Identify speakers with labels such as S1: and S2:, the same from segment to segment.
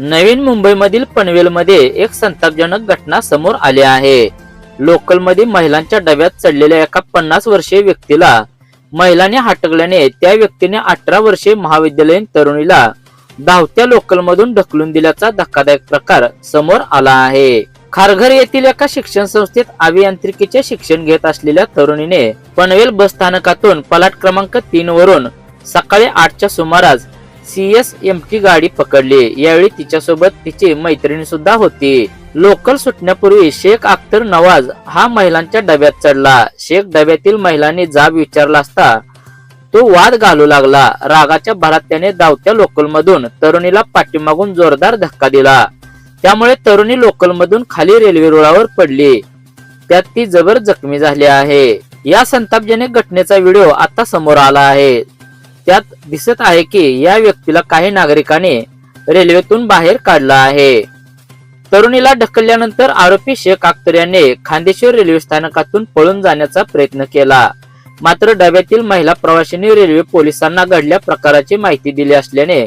S1: नवीन मुंबईमधील पनवेलमध्ये एक संतापजनक घटना समोर आली आहे. लोकलमध्ये महिलांच्या डब्यात चढलेल्या एका पन्नास वर्षीय व्यक्तीला महिलाने हटकल्याने त्या व्यक्तीने अठरा वर्षीय महाविद्यालयीन तरुणीला धावत्या लोकलमधून ढकलून दिल्याचा धक्कादायक प्रकार समोर आला आहे. खारघर येथील एका शिक्षण संस्थेत अभियांत्रिकीचे शिक्षण घेत असलेल्या तरुणीने पनवेल बस स्थानकातून पलाट क्रमांक तीन वरून सकाळी आठच्या सुमारास सीएस एम टी गाडी पकडली. यावेळी तिच्यासोबत तिची मैत्रिणी सुद्धा होती. लोकल सुटण्यापूर्वी शेख अख्तर नवाज हा महिलांच्या डब्यात चढला. शेख डब्यातील महिलांनी जाब विचारला असता तो वाद घालू लागला. रागाच्या भरात त्याने धावत्या लोकलमधून तरुणीला पाठीमागून जोरदार धक्का दिला. त्यामुळे तरुणी लोकलमधून खाली रेल्वे रुळावर पडली. त्यात ती जबर जखमी झाली आहे. या संतापजनक घटनेचा व्हिडिओ आता समोर आला आहे. त्यात दिसत आहे की या व्यक्तीला काही नागरिकांनी रेल्वेतून बाहेर काढला आहे. तरुणीला ढकलल्यानंतर आरोपी शेख अख्तर याने खांदेश्वर रेल्वे स्थानकातून पळून जाण्याचा प्रयत्न केला. मात्र डब्यातील महिला प्रवाशांनी रेल्वे पोलिसांना घडल्या प्रकाराची माहिती दिली असल्याने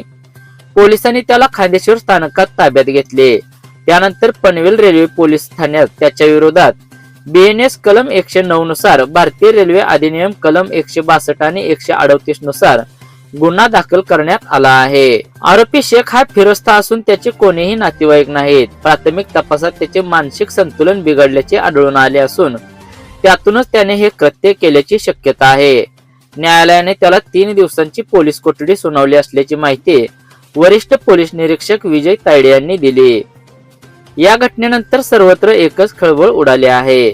S1: पोलिसांनी त्याला खांदेश्वर स्थानकात ताब्यात घेतले. त्यानंतर पनवेल रेल्वे पोलीस ठाण्यात त्याच्या विरोधात बीएनएस कलम एकशे नऊ नुसार भारतीय रेल्वे अधिनियम कलम एकशे बासष्ट आणि एकशे अडतीसनुसार गुन्हा दाखल करण्यात आला आहे. आरोपी शेख हा फिरस्ता असून त्याचे कोणीही नातेवाईक नाहीत. प्राथमिक तपासात त्याचे मानसिक संतुलन बिघडल्याचे आढळून आले असून त्यातूनच त्याने हे कृत्य केल्याची शक्यता आहे. न्यायालयाने त्याला तीन दिवसांची पोलीस कोठडी सुनावली असल्याची माहिती वरिष्ठ पोलीस निरीक्षक विजय तायडे यांनी दिली. या घटनेनंतर सर्वत्र एकच खळबळ उडाली आहे.